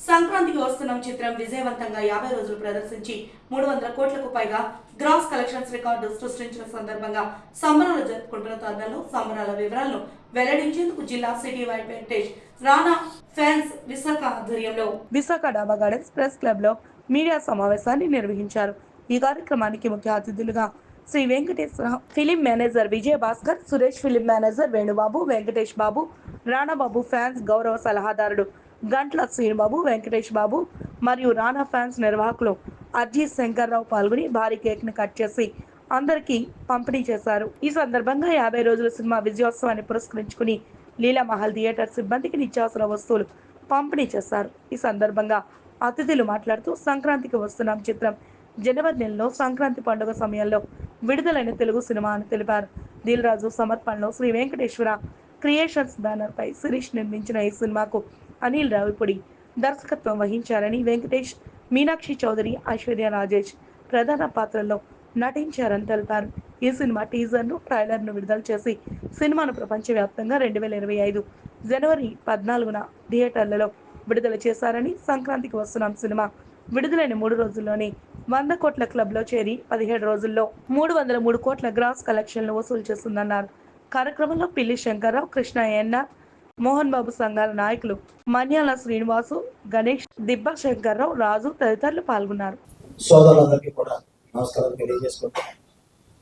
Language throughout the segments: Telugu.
సంక్రాంతికి వస్తున్న చిత్రం విజయవంతంగా యాభై రోజులు ప్రదర్శించి మూడు వందల కోట్లకు పైగా గ్రాస్ కలెక్షన్స్ రికార్డు సృష్టించిన సందర్భంగా సంబరాలు జరుపుకుంటున్న తరుణంలో సంబరాల వివరాలను వెల్లడించేందుకు జిల్లా city wide Venkatesh Rana fans Visakha ఆధ్వర్యంలో. విశాఖ డాబా గార్డెన్స్ ప్రెస్ క్లబ్లో మీడియా సమావేశాన్ని నిర్వహించారు. ఈ కార్యక్రమానికి ముఖ్య అతిథులుగా Shri Venkateswara film manager Vijaya Bhaskar Suresh film manager Venubabu Venkatesh Babu Ranababu fans గౌరవ సలహాదారుడు గంట్ల శ్రీనుబాబు వెంకటేష్ బాబు మరియు రానా ఫ్యాన్స్ నిర్వాహకులు అర్జీత్ శంకర్రావు పాల్గొని భారీ కేక్ను కట్ చేసి అందరికీ పంపిణీ చేశారు. ఈ సందర్భంగా యాభై రోజుల సినిమా విజయోత్సవాన్ని పురస్కరించుకుని లీలామహల్ థియేటర్ సిబ్బందికి నిత్యావసర వస్తువులు పంపిణీ చేశారు. ఈ సందర్భంగా అతిథులు మాట్లాడుతూ సంక్రాంతికి వస్తున్నాం చిత్రం జనవరి నెలలో సంక్రాంతి పండుగ సమయంలో విడుదలైన తెలుగు సినిమా అని తెలిపారు. దిల్ రాజు సమర్పణలో శ్రీ వెంకటేశ్వర క్రియేషన్స్ బ్యానర్ పై శిరీష్ నిర్మించిన ఈ సినిమాకు అనిల్ రావిపూడి దర్శకత్వం వహించారని వెంకటేష్ మీనాక్షి చౌదరి ఐశ్వర్య రాజేష్ ప్రధాన పాత్రల్లో నటించారని తెలిపారు. ఈ సినిమా టీజర్ను ట్రైలర్ను విడుదల చేసి సినిమాను ప్రపంచవ్యాప్తంగా రెండు వేల ఇరవై ఐదు జనవరి పద్నాలుగున థియేటర్లలో విడుదల చేశారని సంక్రాంతికి వస్తున్నాం సినిమా విడుదలైన మూడు రోజుల్లోనే వంద కోట్ల క్లబ్లో చేరి పదిహేడు రోజుల్లో మూడు వందల మూడు కోట్ల గ్రాస్ కలెక్షన్లు వసూలు చేస్తుందన్నారు. కార్యక్రమంలో పిల్లి శంకర్రావు కృష్ణ ఎన్ఆర్ మోహన్ బాబు సంఘాల నాయకులు మన్యాల శ్రీనివాసు గణేష్ దిబ్బ శంకర్రావు రాజు తదితరులు పాల్గొన్నారు. సోదరులందరికీ కూడా నమస్కారం తెలియజేసుకుంటాం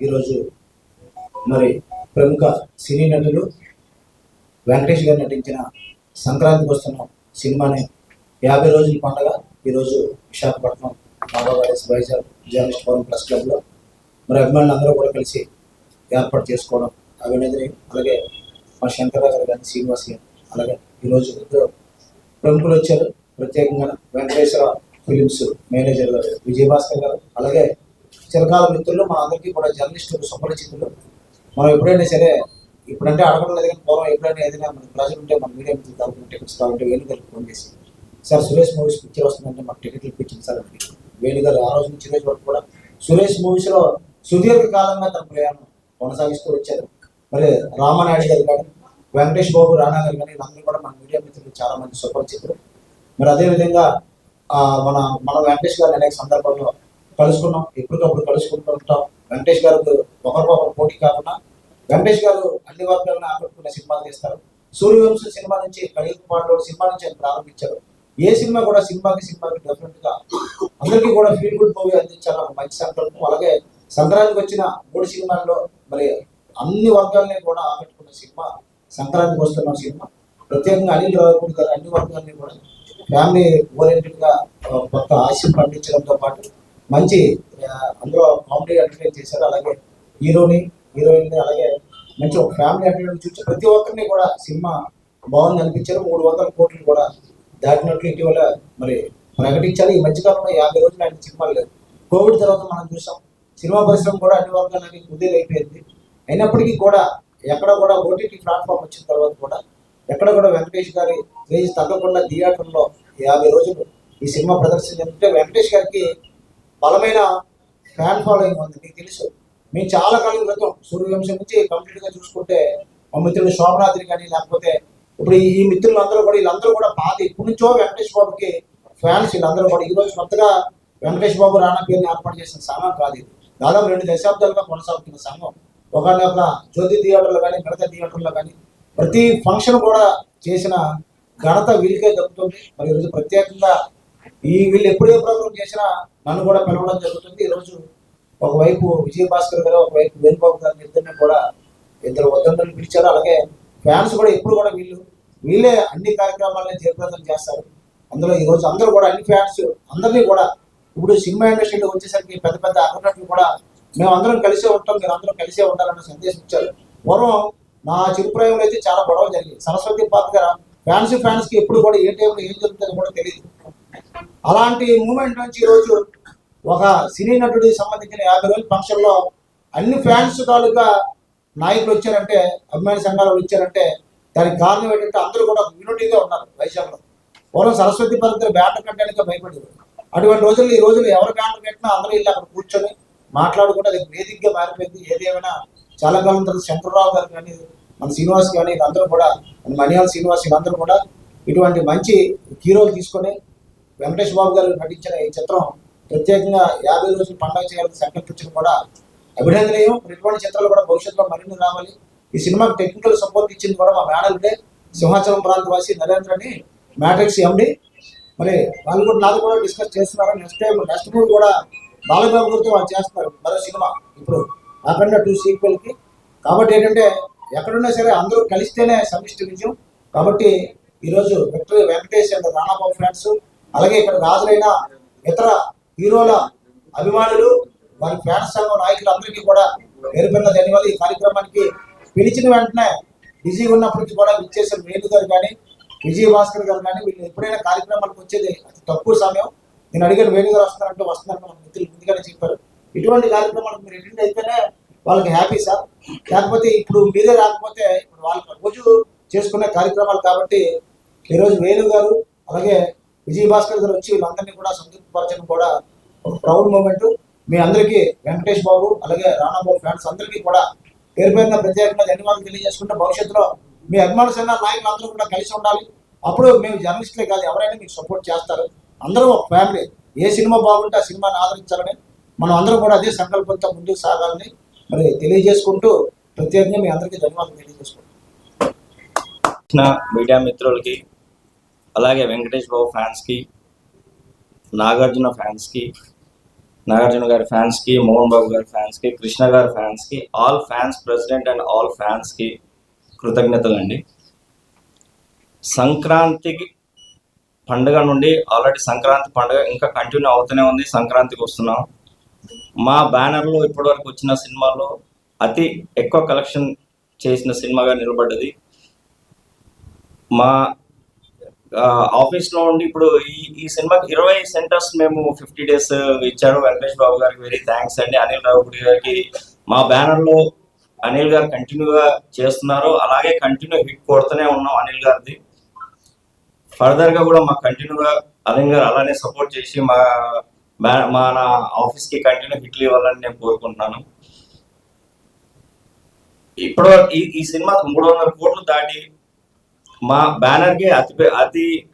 ఈరోజు మరి ప్రముఖ సినీ నటులు వెంకటేష్ గారు నటించిన సంక్రాంతికి వస్తున్న సినిమాని యాభై రోజుల పండగ. ఈరోజు విశాఖపట్నం బాబాగారి వైజాగ్ జర్నలిస్ట్ ఫోరం ప్రెస్ క్లబ్లో మరి అభిమానులు అందరూ కూడా కలిసి ఏర్పాటు చేసుకోవడం అభినందన అలాగే మా శంకర్రావు గారు కానీ శ్రీనివాస్ గారు అలాగే ఈరోజు ఇద్దరు ప్రముఖులు వచ్చారు. ప్రత్యేకంగా వెంకటేశ్వర ఫిలిమ్స్ మేనేజర్ గారు విజయభాస్కర్ గారు అలాగే చిరకాల మిత్రులు మన అందరికీ కూడా జర్నలిస్టులు సుపరిచితులు మనం ఎప్పుడైనా సరే ఇప్పుడంటే అడగడం లేదు కానీ పూర్వం ఎప్పుడైనా ఏదైనా మన ప్రజలు ఉంటే మన మీడియా మిత్రులు కావాలంటే టికెట్స్ కావాలంటే వేణుగారికి ఫోన్ చేసి సార్ సురేష్ మూవీస్ పిక్చర్ వస్తుందంటే మాకు టికెట్లు ఇప్పించింది సార్ అని. వేణుగారు ఆ రోజు నుంచి రోజు వరకు కూడా సురేష్ మూవీస్లో సుదీర్ఘ కాలంగా తన ప్రయాణం కొనసాగిస్తూ వచ్చారు. మరి రామానాయుడు గారు కానీ వెంకటేష్ బాబు రాణా గారు కానీ వీళ్ళందరూ కూడా మన మీడియా మిత్రులు చాలా మంది సుపరిచితులు మరి అదేవిధంగా ఆ, మన మన వెంకటేష్ గారిని అనేక సందర్భాల్లో కలుసుకున్నాం. ఎప్పటికప్పుడు కలుసుకుంటూ ఉంటాం. వెంకటేష్ గారికి ఒకరికొకరు పోటీ కాకుండా వెంకటేష్ గారు అన్ని వర్గాలను ఆకట్టుకునే సినిమాలు తీస్తారు సూర్యవంశ సినిమా నుంచి కలియుగ పాటలు సినిమా నుంచి ఆయన ప్రారంభించారు. ఏ సినిమా కూడా సినిమాకి సినిమాకి డెఫినెట్గా అందరికీ కూడా ఫీల్ గుడ్ మూవీ అందించాలని మంచి సంకల్పం. అలాగే సంక్రాంతికి వచ్చిన మూడు సినిమాల్లో మరి అన్ని వర్గాలని కూడా ఆకట్టుకున్న సినిమా సంక్రాంతికి వస్తున్న సినిమా. ప్రత్యేకంగా అనిల్ రావుపూడి గారు అన్ని వర్గాలని కూడా ఫ్యామిలీ ఓరియంటెడ్గా కొత్త ఆశయం పండించడంతో పాటు మంచి అందులో కామెడీ ఎంటర్టైన్ చేశారు. అలాగే హీరోని హీరోయిన్ అలాగే మంచి ఒక ఫ్యామిలీ ఎంటర్టైన్ చూసి ప్రతి ఒక్కరిని కూడా సినిమా బాగుంది అనిపించారు. మూడు వందల కోట్లు కూడా దాటినట్లు ఇటీవల మరి ప్రకటించారు. ఈ మధ్యకాలంలో యాభై రోజులు ఆయన సినిమాలు లేదు కోవిడ్ తర్వాత మనం చూసాం. సినిమా పరిశ్రమ కూడా అన్ని వర్గాలకి కుదేలైపోయింది. అయినప్పటికీ కూడా ఎక్కడ కూడా ఓటీటీ ప్లాట్ఫామ్ వచ్చిన తర్వాత కూడా ఎక్కడ కూడా వెంకటేష్ గారి క్రేజ్ తగ్గకుండా థియేటర్లో యాభై రోజులు ఈ సినిమా ప్రదర్శన చెప్తే వెంకటేష్ గారికి బలమైన ఫ్యాన్ ఫాలోయింగ్ ఉంది మీకు తెలుసు. మేము చాలా కాలం క్రితం సూర్యవంశం నుంచి కంప్లీట్గా చూసుకుంటే మా మిత్రులు శోభనాద్రి కానీ లేకపోతే ఇప్పుడు ఈ ఈ మిత్రులు అందరూ కూడా వీళ్ళందరూ కూడా పాత ఇప్పటి నుంచో వెంకటేష్ బాబుకి ఫ్యాన్స్ వీళ్ళందరూ కూడా. ఈరోజు కొత్తగా వెంకటేష్ బాబు రానా పేరుని ఏర్పాటు చేసిన సంఘం కాదు దాదాపు రెండు దశాబ్దాలుగా కొనసాగుతున్న సంఘం. ఒకనొక జ్యోతి థియేటర్లో కానీ మిగతా థియేటర్లో కానీ ప్రతి ఫంక్షన్ కూడా చేసిన ఘనత వీళ్ళకే దక్కుతుంది. మరి ఈరోజు ప్రత్యేకంగా ఈ వీళ్ళు ఎప్పుడు ఏ ప్రోగ్రామ్ చేసినా నన్ను కూడా పిలవడం జరుగుతుంది. ఈరోజు ఒకవైపు విజయ భాస్కర్ గారు ఒకవైపు వేణుబాబు గారిని ఇద్దరిని కూడా ఇద్దరు వద్దంతలు పిలిచారు. అలాగే ఫ్యాన్స్ కూడా ఎప్పుడు కూడా వీళ్ళు వీళ్ళే అన్ని కార్యక్రమాలను జయప్రదం చేస్తారు. అందులో ఈ రోజు అందరూ కూడా అన్ని ఫ్యాన్స్ అందరినీ కూడా ఇప్పుడు సినిమా ఇండస్ట్రీలో వచ్చేసరికి పెద్ద పెద్ద అగ్రనటులు కూడా మేము అందరం కలిసే ఉంటాం మీరు అందరం కలిసే ఉండాలన్న సందేశం ఇచ్చారు. పూర్వం నా చిరుప్రాయంలో అయితే చాలా గొడవ జరిగింది. సరస్వతి పార్క్ గారు ఫ్యాన్స్ ఫ్యాన్స్కి ఎప్పుడు కూడా ఏ టైంలో ఏం జరుగుతుందో కూడా తెలియదు అలాంటి మూమెంట్ నుంచి ఈరోజు ఒక సినీ నటుడికి సంబంధించిన యాభై రోజుల ఫంక్షన్లో అన్ని ఫ్యాన్స్ తాలూకా నాయకులు వచ్చారంటే అభిమాని సంఘాలు వచ్చారంటే దానికి కారణం ఏంటంటే అందరూ కూడా యూనిటీగా ఉన్నారు వైజాగ్లో. పూర్వం సరస్వతి పరిధిలో బ్యాటర్ కట్టడానికి భయపడేది అటువంటి రోజుల్లో ఈ రోజులు ఎవరు బ్యాటర్ కట్టినా అందరూ వెళ్ళి అక్కడ కూర్చొని మాట్లాడుకుంటే అది వేదికగా మారిపోయింది. ఏదేమైనా చాలా కాలం తర్వాత శంకర్రావు గారు కానీ మన శ్రీనివాస్ కానీ వీళ్ళందరూ కూడా మన మణియాల శ్రీనివాస్ వీళ్ళందరూ కూడా ఇటువంటి మంచి హీరోలు తీసుకొని వెంకటేష్ బాబు గారు నటించిన ఈ చిత్రం ప్రత్యేకంగా యాభై రోజులు పండుగ చేయాలని సంకల్పించడం కూడా అభినందనీయం. ఇటువంటి చిత్రాలు కూడా భవిష్యత్తులో మరిన్ని రావాలి. ఈ సినిమాకి టెక్నికల్ సపోర్ట్ ఇచ్చింది కూడా మా మేనల్డే సింహాచలం ప్రాంతవాసి నరేంద్ర అని మ్యాట్రిక్స్ ఎండి మరి వాళ్ళు కూడా నాది కూడా డిస్కస్ చేస్తున్నారు? నెక్స్ట్ టైం నెక్స్ట్ మూవీ కూడా బాలబాబు గారితో వాళ్ళు చేస్తున్నారు. మరో సినిమా. ఇప్పుడు అఖండ టూ సీక్వెల్కి కాబట్టి ఏంటంటే ఎక్కడున్నా సరే అందరూ కలిస్తేనే సమిష్టి విజయం. కాబట్టి ఈరోజు victory Venkatesh and Ranababu friends అలాగే ఇక్కడ హాజరైన ఇతర హీరోల అభిమానులు వారి ఫ్యాన్స్ సంఘం నాయకులందరికీ కూడా పేరుపెన్న ధన్యవాదాలు. ఈ కార్యక్రమానికి పిలిచిన వెంటనే బిజీగా ఉన్నప్పటికీ కూడా విచ్చేసిన వేణు గారు కానీ విజయ భాస్కర్ గారు కానీ వీళ్ళు ఎప్పుడైనా కార్యక్రమాలకు వచ్చేది అతి తక్కువ సమయం. నేను అడిగిన వేణుగారు వస్తున్నారంటే వస్తున్నారని మన మిత్రులు ముందుగానే చెప్పారు. ఇటువంటి కార్యక్రమాలకు మీరు అటెండ్ అయితేనే వాళ్ళకి హ్యాపీ సార్. లేకపోతే ఇప్పుడు మీరే రాకపోతే ఇప్పుడు వాళ్ళకి రోజు చేసుకునే కార్యక్రమాలు కాబట్టి ఈరోజు వేణు గారు అలాగే విజయ్ భాస్కర్ గారు వచ్చి వీళ్ళందరినీ కూడా సంతృప్తిపరచడం కూడా ఒక ప్రౌడ్ మూమెంట్ మీ అందరికీ వెంకటేష్ బాబు అలాగే రాణాబాబు ఫ్యాన్స్ అందరికీ కూడా పేరు పేరున ప్రత్యేకంగా ధన్యవాదాలు తెలియజేసుకుంటే భవిష్యత్తులో మీ అభిమాన సంఘాల నాయకులు అందరూ కూడా కలిసి ఉండాలి. అప్పుడు మేము జర్నలిస్టులే కాదు ఎవరైనా మీకు సపోర్ట్ చేస్తారు. అందరూ ఒక ఫ్యామిలీ ఏ సినిమా బాగుంటే ఆ సినిమాని ఆదరించాలని మనం అందరం కూడా అదే సంకల్పంతో ముందుకు సాగాలని మరి తెలియజేసుకుంటూ ప్రత్యేకంగా మీ అందరికీ ధన్యవాదాలు తెలియజేసుకుంటాం మీడియా మిత్రులకి అలాగే వెంకటేష్ బాబు ఫ్యాన్స్కి నాగార్జున ఫ్యాన్స్కి నాగార్జున గారి ఫ్యాన్స్కి మోహన్ బాబు గారి ఫ్యాన్స్కి కృష్ణ గారి ఫ్యాన్స్కి all fans president and all ఫ్యాన్స్కి కృతజ్ఞతలండి. సంక్రాంతికి పండుగ నుండి ఆల్రెడీ సంక్రాంతి పండుగ ఇంకా కంటిన్యూ అవుతూనే ఉంది సంక్రాంతికి వస్తున్నాం. మా బ్యానర్లో ఇప్పటివరకు వచ్చిన సినిమాలో అతి ఎక్కువ కలెక్షన్ చేసిన సినిమాగా నిలబడ్డది. మా ఆఫీస్లో ఉండి ఇప్పుడు ఈ ఈ సినిమాకి ఇరవై సెంటర్స్ మేము ఫిఫ్టీ డేస్ ఇచ్చాడు వెంకటేష్ బాబు గారికి వెరీ థ్యాంక్స్ అండి. అనిల్ రావుడి గారికి మా బ్యానర్లో అనిల్ గారు కంటిన్యూగా చేస్తున్నారు. అలాగే కంటిన్యూ హిట్ కొడుతూనే ఉన్నాం అనిల్ గారిది. ఫర్దర్గా కూడా మాకు కంటిన్యూగా అలెన్ గారు అలానే సపోర్ట్ చేసి మా బ్యా- మా నా ఆఫీస్కి కంటిన్యూ హిట్లు ఇవ్వాలని నేను కోరుకుంటున్నాను. ఇప్పుడు ఈ ఈ సినిమా మూడు వందల కోట్లు దాటి మా బ్యానర్కి అతి అతి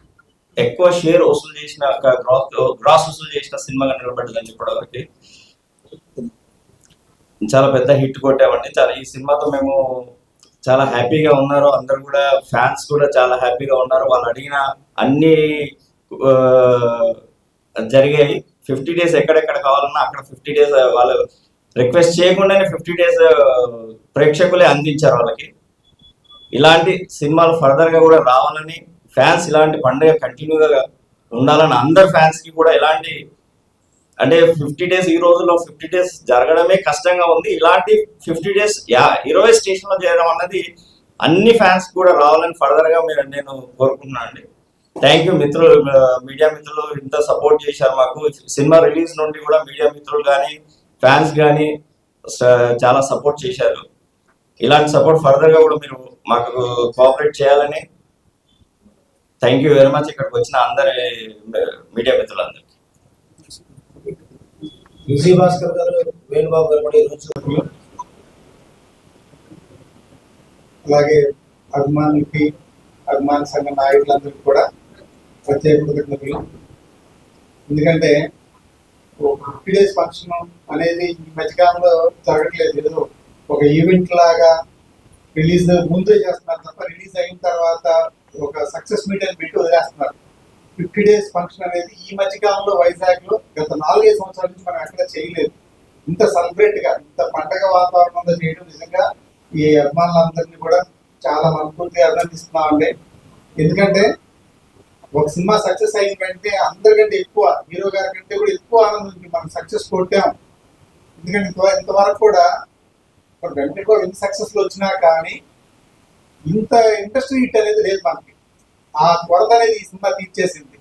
ఎక్కువ షేర్ వసూలు చేసిన గ్రాస్ గ్రాస్ వసూలు చేసిన సినిమాగా నిలబడ్డదని చెప్పడానికి చాలా పెద్ద హిట్ కొట్టామండి. చాలా ఈ సినిమాతో మేము చాలా హ్యాపీగా ఉన్నారు. అందరు కూడా ఫ్యాన్స్ కూడా చాలా హ్యాపీగా ఉన్నారు. వాళ్ళు అడిగిన అన్ని జరిగాయి ఫిఫ్టీ డేస్ ఎక్కడెక్కడ కావాలన్నా అక్కడ ఫిఫ్టీ డేస్ వాళ్ళు రిక్వెస్ట్ చేయకుండానే ఫిఫ్టీ డేస్ ప్రేక్షకులే అందించారు వాళ్ళకి. ఇలాంటి సినిమాలు ఫర్దర్గా కూడా రావాలని ఫ్యాన్స్ ఇలాంటి పండుగ కంటిన్యూగా ఉండాలని అందరు ఫ్యాన్స్కి కూడా ఇలాంటి అంటే ఫిఫ్టీ డేస్ ఈ రోజుల్లో ఫిఫ్టీ డేస్ జరగడమే కష్టంగా ఉంది. ఇలాంటి ఫిఫ్టీ డేస్ యా ఇరవై స్టేషన్లో చేయడం అన్నది అన్ని ఫ్యాన్స్ కూడా రావాలని ఫర్దర్గా మీరు నేను కోరుకుంటున్నాను అండి. థ్యాంక్ యూ మిత్రులు మీడియా మిత్రులు ఇంత సపోర్ట్ చేశారు మాకు. సినిమా రిలీజ్ నుండి కూడా మీడియా మిత్రులు కానీ ఫ్యాన్స్ కానీ చాలా సపోర్ట్ చేశారు. ఇలాంటి సపోర్ట్ ఫర్దర్గా కూడా మీరు మాకు కోఆపరేట్ చేయాలని థ్యాంక్ యూ వెరీ మచ్ ఇక్కడికి వచ్చిన అందరి మీడియా మిత్రులందరూ విజయ భాస్కర్ గారు వేణుబాబు గారు కూడా ఈరోజు అలాగే అభిమానులకి అభిమాన సంఘ నాయకులందరికీ కూడా ప్రత్యేక కృతజ్ఞతలు. ఎందుకంటే ఫిఫ్టీ డేస్ ఫంక్షన్ అనేది ఈ మధ్యకాలంలో జరగట్లేదు. ఏదో ఒక ఈవెంట్ లాగా రిలీజ్ ముందే చేస్తున్నారు తప్ప రిలీజ్ అయిన తర్వాత ఒక సక్సెస్ మీట్ అని పెట్టి వదిలేస్తున్నారు. ఫిఫ్టీ డేస్ ఫంక్షన్ అనేది ఈ మధ్యకాలంలో వైజాగ్లో గత నాలుగైదు సంవత్సరాల చేయలేదు. ఇంత సెలబ్రేట్గా ఇంత పండగ వాతావరణంలో చేయడం నిజంగా ఈ అభిమానులందరినీ కూడా చాలా మనస్ఫూర్తిగా అభినందిస్తున్నామండి. ఎందుకంటే ఒక సినిమా సక్సెస్ అయిన వెంటనే అందరికంటే ఎక్కువ హీరో గారి కంటే కూడా ఎక్కువ ఆనందం ఉంది. మనం సక్సెస్ కొట్టాం. ఎందుకంటే ఇంతవరకు కూడా వెంటనే ఎన్ని సక్సెస్ వచ్చినా కానీ ఇంత ఇండస్ట్రీ హిట్ అనేది లేదు మనకి. ఆ కొరత అనేది ఈ సినిమా తీర్చేసింది.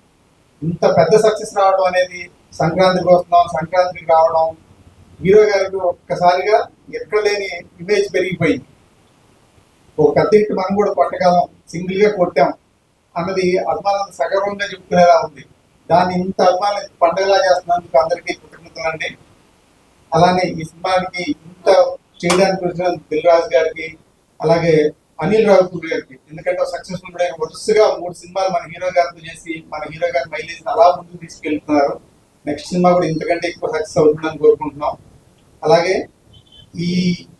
ఇంత పెద్ద సక్సెస్ రావడం అనేది సంక్రాంతికి వస్తున్నాం సంక్రాంతికి రావడం హీరో గారికి ఒక్కసారిగా ఎక్కడ లేని ఇమేజ్ పెరిగిపోయింది. ఒక కత్తింటి మనం కూడా కొట్టగలం సింగిల్గా కొట్టాం అన్నది అభిమానం సగర్వంగా చెప్పుకునేలా ఉంది. దాన్ని ఇంత అభిమానం పండగలా చేస్తున్నందుకు అందరికీ కృతజ్ఞతలండి. అలానే ఈ సినిమాకి ఇంత చేయడానికి వచ్చిన దిల్ రాజు గారికి అలాగే అనిల్ రావుపూర్ గారికి ఎందుకంటే సక్సెస్ఫుల్ కూడా వరుసగా మూడు సినిమాలు మన హీరో గారితో చేసి మన హీరో గారి మైలేజ్ అలా ముందుకు తీసుకెళ్తున్నారు. నెక్స్ట్ సినిమా కూడా ఇంతకంటే ఎక్కువ సక్సెస్ అవుతుందని కోరుకుంటున్నాం. అలాగే ఈ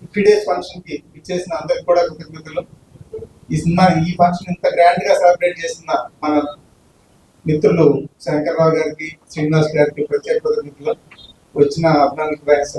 ఫిఫ్టీ డేస్ ఫంక్షన్కి ఇచ్చేసిన అందరికి కూడా కృతజ్ఞతలు. ఈ సినిమా ఈ ఫంక్షన్ ఇంత గ్రాండ్గా సెలబ్రేట్ చేస్తున్న మన మిత్రులు శంకర్రావు గారికి శ్రీనివాస్ గారికి ప్రత్యేక కృతజ్ఞతలు. వచ్చిన అభినందన